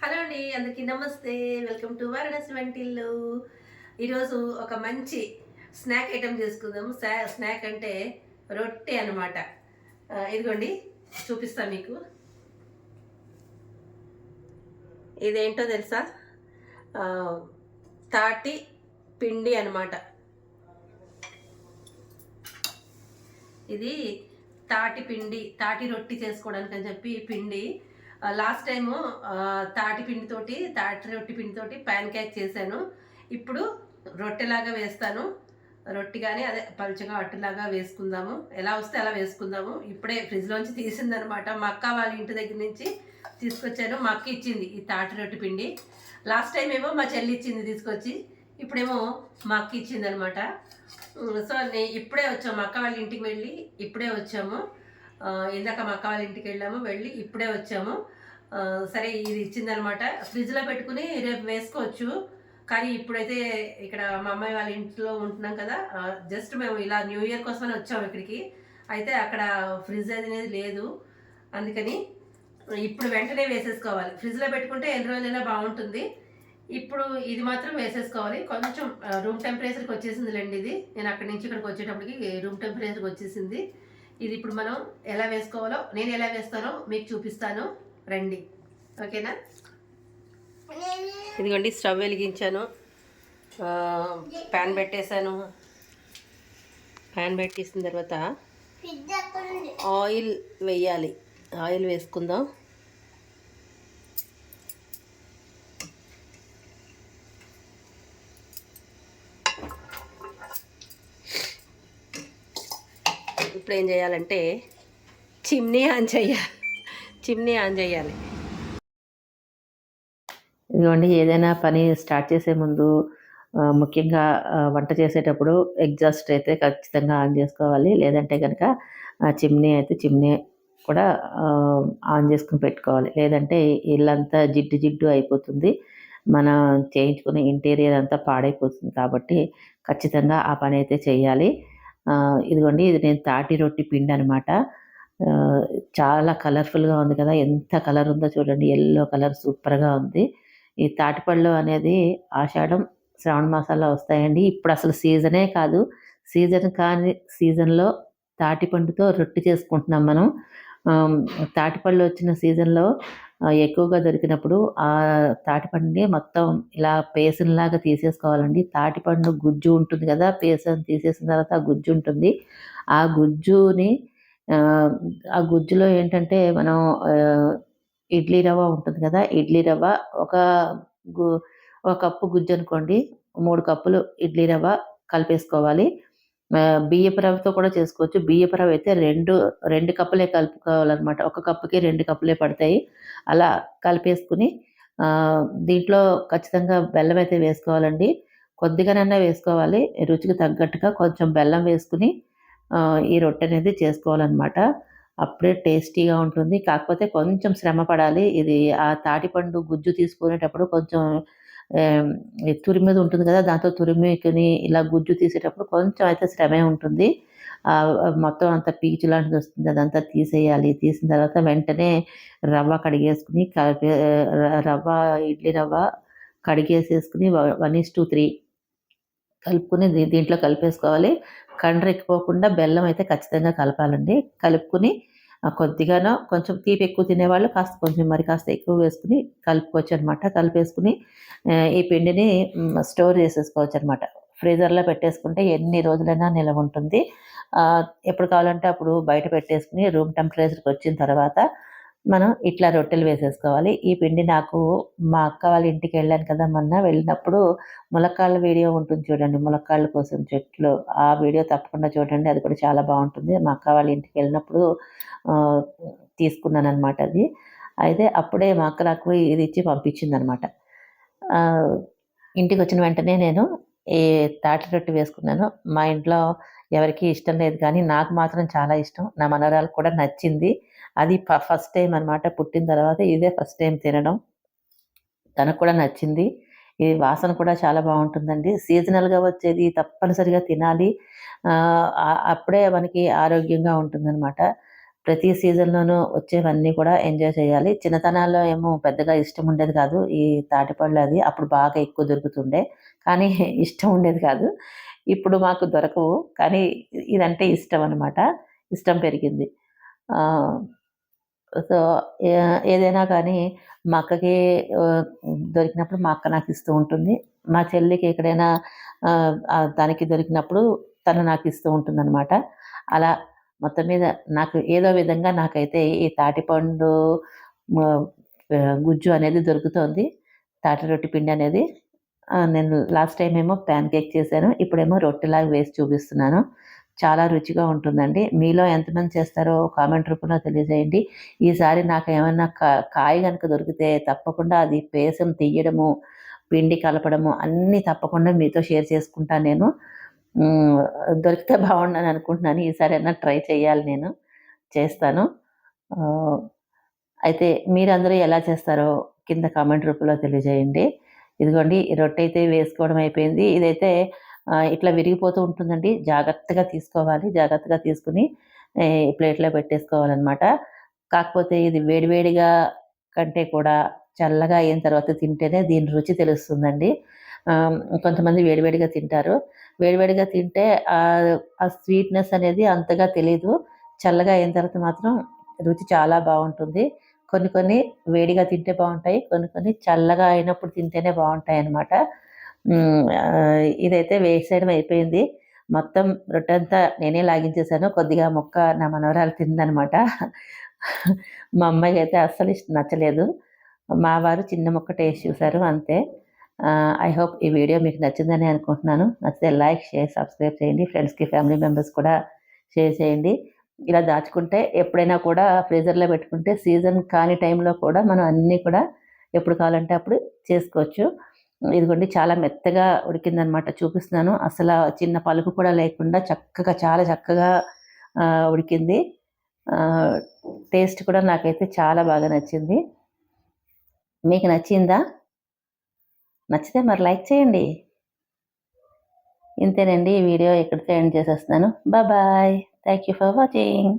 Hello అండి అందరికీ నమస్తే. వెల్కమ్ టు వారణాసి వంటిల్లు. ఈరోజు ఒక మంచి స్నాక్ ఐటెం చేసుకుందాం స్నాక్ అంటే రొట్టె అనమాట ఇదిగోండి చూపిస్తాను మీకు. ఇదేంటో తెలుసా? తాటి పిండి అనమాట ఇది తాటి పిండి తాటి రొట్టి చేసుకోవడానికి అని చెప్పి పిండి. లాస్ట్ టైము తాటి పిండితోటి తాటి రొట్టి పిండితోటి ప్యాన్ కేక్ చేశాను. ఇప్పుడు రొట్టెలాగా వేస్తాను. రొట్టి కానీ అదే పలుచగా అట్టులాగా వేసుకుందాము. ఎలా వస్తే అలా వేసుకుందాము. ఇప్పుడే ఫ్రిడ్జ్లోంచి తీసిందనమాట. మా అక్క వాళ్ళ ఇంటి దగ్గర నుంచి తీసుకొచ్చాను. మా అక్క ఇచ్చింది ఈ తాటి రొట్టి పిండి. లాస్ట్ టైం ఏమో మా చెల్లి ఇచ్చింది తీసుకొచ్చి. ఇప్పుడేమో మా అక్క ఇచ్చింది అనమాట సో నేను ఇప్పుడే వచ్చాము. మా అక్క వాళ్ళ ఇంటికి వెళ్ళి ఇప్పుడే వచ్చాము. ఇందాక మా అక్క వాళ్ళ ఇంటికి వెళ్ళాము. వెళ్ళి ఇప్పుడే వచ్చాము. సరే ఇది ఇచ్చిందనమాట. ఫ్రిడ్జ్లో పెట్టుకుని రేపు వేసుకోవచ్చు. కానీ ఇప్పుడైతే ఇక్కడ మా అమ్మాయి వాళ్ళ ఇంట్లో ఉంటున్నాం కదా జస్ట్ మేము ఇలా న్యూ ఇయర్ కోసమని వచ్చాము ఇక్కడికి. అయితే అక్కడ ఫ్రిడ్జ్ అనేది లేదు. అందుకని ఇప్పుడు వెంటనే వేసేసుకోవాలి. ఫ్రిడ్జ్లో పెట్టుకుంటే ఎన్ని రోజులైనా బాగుంటుంది. ఇప్పుడు ఇది మాత్రం వేసేసుకోవాలి. కొంచెం రూమ్ టెంపరేచర్కి వచ్చేసిందిలేండి ఇది. నేను అక్కడి నుంచి ఇక్కడికి వచ్చేటప్పటికి రూమ్ టెంపరేచర్కి వచ్చేసింది. ఇది ఇప్పుడు మనం ఎలా వేసుకోవాలో నేను ఎలా వేస్తానో మీకు చూపిస్తాను. రండి. ఓకేనా? ఇదిగోండి స్టవ్ వెలిగించాను. ప్యాన్ పెట్టేశాను. ప్యాన్ పెట్టేసిన తర్వాత ఆయిల్ వేయాలి. ఆయిల్ వేసుకుందాం. ఇప్పుడు ఏం చేయాలంటే చిమ్నీ ఆన్ చేయాలి. చిమ్నీ ఆన్ చేయాలి. ఇదిగోండి ఏదైనా పని స్టార్ట్ చేసే ముందు ముఖ్యంగా వంట చేసేటప్పుడు ఎగ్జాస్ట్ అయితే ఖచ్చితంగా ఆన్ చేసుకోవాలి. లేదంటే కనుక చిమ్నీ అయితే చిమ్నీ కూడా ఆన్ చేసుకుని పెట్టుకోవాలి. లేదంటే ఇల్లంతా జిడ్డు జిడ్డు అయిపోతుంది. మనం చేయించుకునే ఇంటీరియర్ అంతా పాడైపోతుంది కాబట్టి ఖచ్చితంగా ఆ పని అయితే చేయాలి. ఇదిగోండి ఇది నేను తాటి రొట్టి పిండి అనమాట చాలా కలర్ఫుల్గా ఉంది కదా! ఎంత కలర్ ఉందో చూడండి. ఎల్లో కలర్ సూపర్గా ఉంది. ఈ తాటిపళ్ళు అనేది ఆషాఢం శ్రావణ మాసాల్లో వస్తాయండి. ఇప్పుడు అసలు సీజనే కాదు. సీజన్ కాని సీజన్లో తాటిపండుతో రొట్టె చేసుకుంటున్నాం మనం. తాటిపళ్ళు వచ్చిన సీజన్లో ఎక్కువగా దొరికినప్పుడు ఆ తాటిపండుని మొత్తం ఇలా పేసన్లాగా తీసేసుకోవాలండి. తాటిపండు గుజ్జు ఉంటుంది కదా! పేసన్ తీసేసిన తర్వాత గుజ్జు ఉంటుంది. ఆ గుజ్జుని ఆ, గుజ్జులో ఏంటంటే మనం ఇడ్లీ రవ్వ ఉంటుంది కదా ఇడ్లీ రవ్వ ఒక గు ఒక కప్పు గుజ్జు అనుకోండి మూడు కప్పులు ఇడ్లీ రవ్వ కలిపేసుకోవాలి. బియ్యపు రవ్వతో కూడా చేసుకోవచ్చు. బియ్యపు రవ్వ అయితే రెండు రెండు కప్పులే కలుపుకోవాలన్నమాట. ఒక కప్పుకి రెండు కప్పులే పడతాయి. అలా కలిపేసుకుని దీంట్లో ఖచ్చితంగా బెల్లం అయితే వేసుకోవాలండి. కొద్దిగానన్నా వేసుకోవాలి. రుచికి తగ్గట్టుగా కొంచెం బెల్లం వేసుకుని ఈ రొట్టె అనేది చేసుకోవాలన్నమాట. అప్పుడే టేస్టీగా ఉంటుంది. కాకపోతే కొంచెం శ్రమ పడాలి. ఇది ఆ తాటిపండు గుజ్జు తీసుకునేటప్పుడు కొంచెం తురి మీద తురిమిది ఉంటుంది కదా దాంతో తురిమికుని ఇలా గుజ్జు తీసేటప్పుడు కొంచెం అయితే శ్రమే ఉంటుంది. మొత్తం అంత పీచు లాంటిది వస్తుంది. అదంతా తీసేయాలి. తీసిన తర్వాత వెంటనే రవ్వ కడిగేసుకుని కలిపే రవ్వ ఇడ్లీ రవ్వ కడిగేసేసుకుని వన్ ఇస్ టూ త్రీ కలుపుకుని దీంట్లో కలిపేసుకోవాలి. కండ్ర ఎక్కిపోకుండా బెల్లం అయితే ఖచ్చితంగా కలపాలండి. కలుపుకుని కొద్దిగానో కొంచెం తీపి ఎక్కువ తినేవాళ్ళు కాస్త కొంచెం మరి కాస్త ఎక్కువ వేసుకుని కలుపుకోవచ్చు అనమాట కలిపేసుకుని ఈ పిండిని స్టోర్ చేసేసుకోవచ్చు అనమాట ఫ్రీజర్లో పెట్టేసుకుంటే ఎన్ని రోజులైనా నిలవ ఉంటుంది. ఎప్పుడు కావాలంటే అప్పుడు బయట పెట్టేసుకుని రూమ్ టెంపరేచర్కి వచ్చిన తర్వాత మనం ఇట్లా రొట్టెలు వేసేసుకోవాలి. ఈ పిండి నాకు మా అక్క వాళ్ళ ఇంటికి వెళ్ళాను కదా మొన్న. వెళ్ళినప్పుడు ములక్కాళ్ళ వీడియో ఉంటుంది చూడండి. ములక్కాళ్ళ కోసం చెట్లు. ఆ వీడియో తప్పకుండా చూడండి. అది కూడా చాలా బాగుంటుంది. మా అక్క వాళ్ళ ఇంటికి వెళ్ళినప్పుడు తీసుకున్నాను అనమాట అది. అయితే అప్పుడే మా అక్క నాకు ఇది ఇచ్చి పంపించింది అనమాట ఇంటికి వచ్చిన వెంటనే నేను ఈ తాటి రొట్టె వేసుకున్నాను. మా ఇంట్లో ఎవరికి ఇష్టం లేదు కానీ నాకు మాత్రం చాలా ఇష్టం. నా మనవరాలు కూడా నచ్చింది. అది ఫస్ట్ టైం అనమాట పుట్టిన తర్వాత ఇదే ఫస్ట్ టైం తినడం తనకు కూడా నచ్చింది ఇది వాసన కూడా చాలా బాగుంటుందండి సీజనల్గా వచ్చేది తప్పనిసరిగా తినాలి అప్పుడే మనకి ఆరోగ్యంగా ఉంటుందన్నమాట ప్రతి సీజన్‌లోనూ వచ్చేవన్నీ కూడా ఎంజాయ్ చేయాలి. చిన్నతనాల్లో ఏమో పెద్దగా ఇష్టం ఉండేది కాదు. ఈ తాటిపళ్ళు అది. అప్పుడు బాగా ఎక్కువ దొరుకుతుండే. కానీ ఇష్టం ఉండేది కాదు. ఇప్పుడు మాకు దొరకవు. కానీ ఇదంటే ఇష్టం అనమాట. ఇష్టం పెరిగింది. సో, ఏదైనా కానీ మా అక్కకి దొరికినప్పుడు మా అక్క నాకు ఇస్తూ ఉంటుంది. మా చెల్లికి ఎక్కడైనా దానికి దొరికినప్పుడు తను నాకు ఇస్తూ ఉంటుందనమాట. అలా మొత్తం మీద నాకు ఏదో విధంగా నాకైతే ఈ తాటిపండు గుజ్జు అనేది దొరుకుతోంది. తాటి రొట్టి పిండి అనేది. నేను లాస్ట్ టైం ఏమో ప్యాన్ కేక్ చేశాను. ఇప్పుడేమో రొట్టెలాగా వేసి చూపిస్తున్నాను. చాలా రుచిగా ఉంటుందండి. మీలో ఎంతమంది చేస్తారో కామెంట్ రూపంలో తెలియజేయండి. ఈసారి నాకు ఏమైనా కా కాయ కనుక దొరికితే తప్పకుండా అది పేసం తీయడము, పిండి కలపడము అన్నీ తప్పకుండా మీతో షేర్ చేసుకుంటాను నేను. దొరికితే బాగుండని అనుకుంటున్నాను. ఈసారి అయినా ట్రై చేయాలి నేను. చేస్తాను. అయితే మీరందరూ ఎలా చేస్తారో కింద కామెంట్ రూపంలో తెలియజేయండి. ఇదిగోండి రొట్టె అయితే వేసుకోవడం అయిపోయింది. ఇదైతే ఇట్లా విరిగిపోతూ ఉంటుందండి. జాగ్రత్తగా తీసుకోవాలి. జాగ్రత్తగా తీసుకుని ప్లేట్‌లో పెట్టేసుకోవాలన్నమాట కాకపోతే ఇది వేడివేడిగా కంటే కూడా చల్లగా అయిన తర్వాత తింటేనే దీని రుచి తెలుస్తుందండి. కొంతమంది వేడివేడిగా తింటారు. వేడివేడిగా తింటే ఆ స్వీట్‌నెస్ అనేది అంతగా తెలీదు. చల్లగా అయిన తర్వాత మాత్రం రుచి చాలా బాగుంటుంది. కొన్ని కొన్ని వేడిగా తింటే బాగుంటాయి. కొన్ని కొన్ని చల్లగా అయినప్పుడు తింటేనే బాగుంటాయి అన్నమాట ఇదైతే వేసేయడం అయిపోయింది. మొత్తం రొట్టెంతా నేనే లాగించేసాను. కొద్దిగా మొక్క నా మనవరాలు తిందనమాట. మా అమ్మాయికి అయితే అస్సలు నచ్చలేదు. మా వారు చిన్న ముక్క టేస్ట్ చూసారు అంతే. ఐ హోప్ ఈ వీడియో మీకు నచ్చిందని అనుకుంటున్నాను. నచ్చితే లైక్, షేర్, సబ్స్క్రైబ్ చేయండి. ఫ్రెండ్స్‌కి, ఫ్యామిలీ మెంబర్స్ కూడా షేర్ చేయండి. ఇలా దాచుకుంటే ఎప్పుడైనా కూడా ఫ్రీజర్‌లో పెట్టుకుంటే సీజన్ కాని టైంలో కూడా మనం అన్నీ కూడా ఎప్పుడు కావాలంటే అప్పుడు చేసుకోవచ్చు. ఇదిగోండి చాలా మెత్తగా ఉడికిందనమాట చూపిస్తున్నాను. అసలు చిన్న పలుకు కూడా లేకుండా చక్కగా చాలా చక్కగా ఉడికింది. టేస్ట్ కూడా నాకైతే చాలా బాగా నచ్చింది. మీకు నచ్చిందా? నచ్చితే మరి లైక్ చేయండి. ఇంతేనండి ఈ వీడియో ఇక్కడితో ఎండ్ చేసేస్తున్నాను. Bye. Thank you for watching.